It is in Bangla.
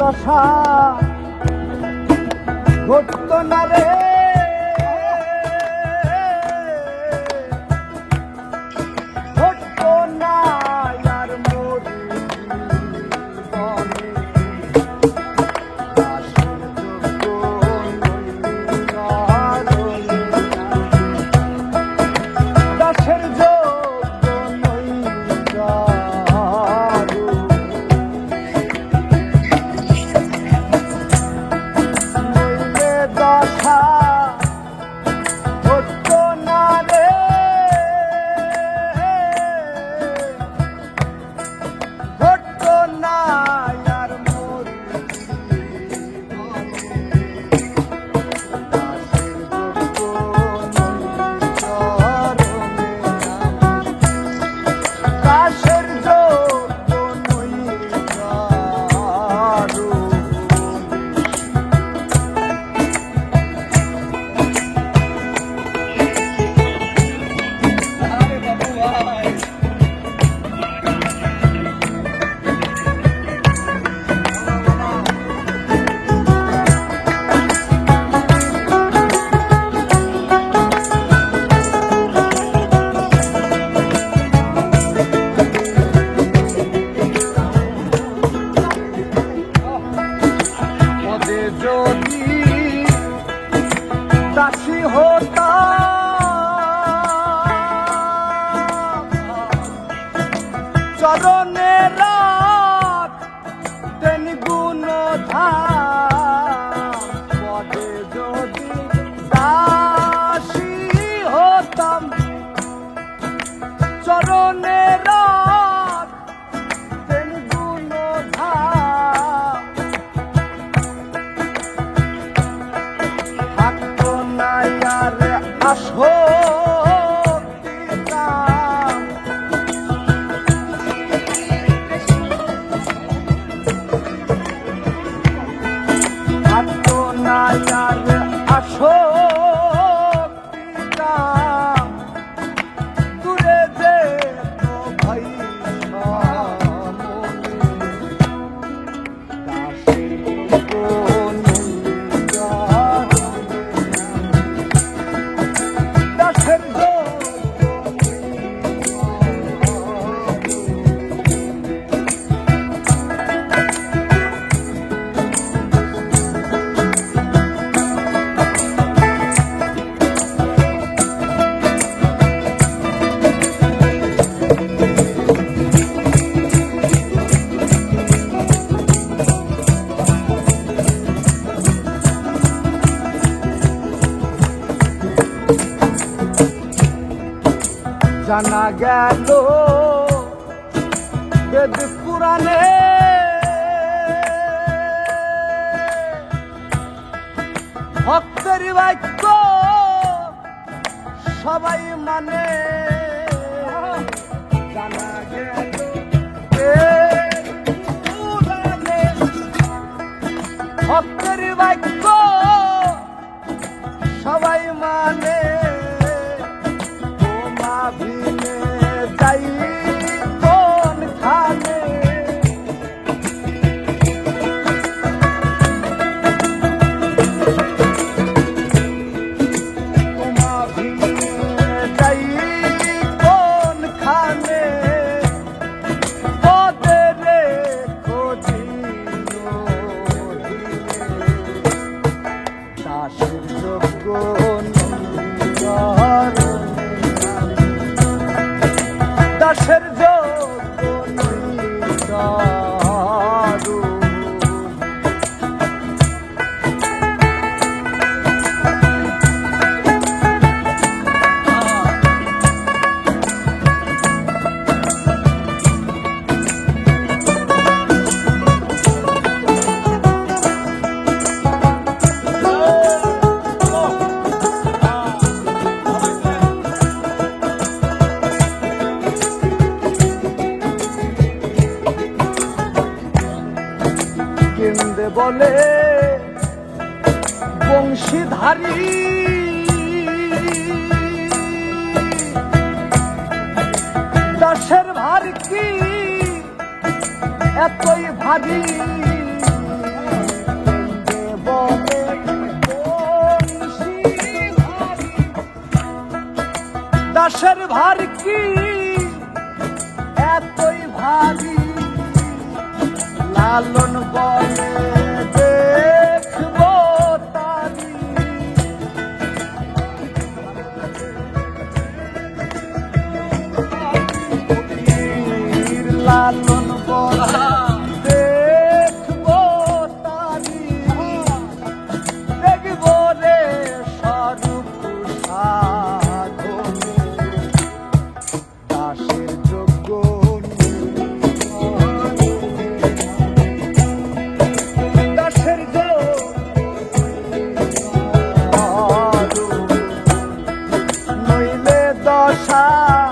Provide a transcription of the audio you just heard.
দশা ঘটত না রে। আসো জানা গেল। বেদ পুরাণে ভক্তের বাক্য সবাই মানে। জানা গেল ভক্তের বাক্য সবাই মানে। তোমা ভিনে যাই কোন খানে তোমা দাসের বলে বংশীধারী দশের ভার কি? এতই ভারী। দশের ভার কি? এতই ভারী। লালন বলে কথা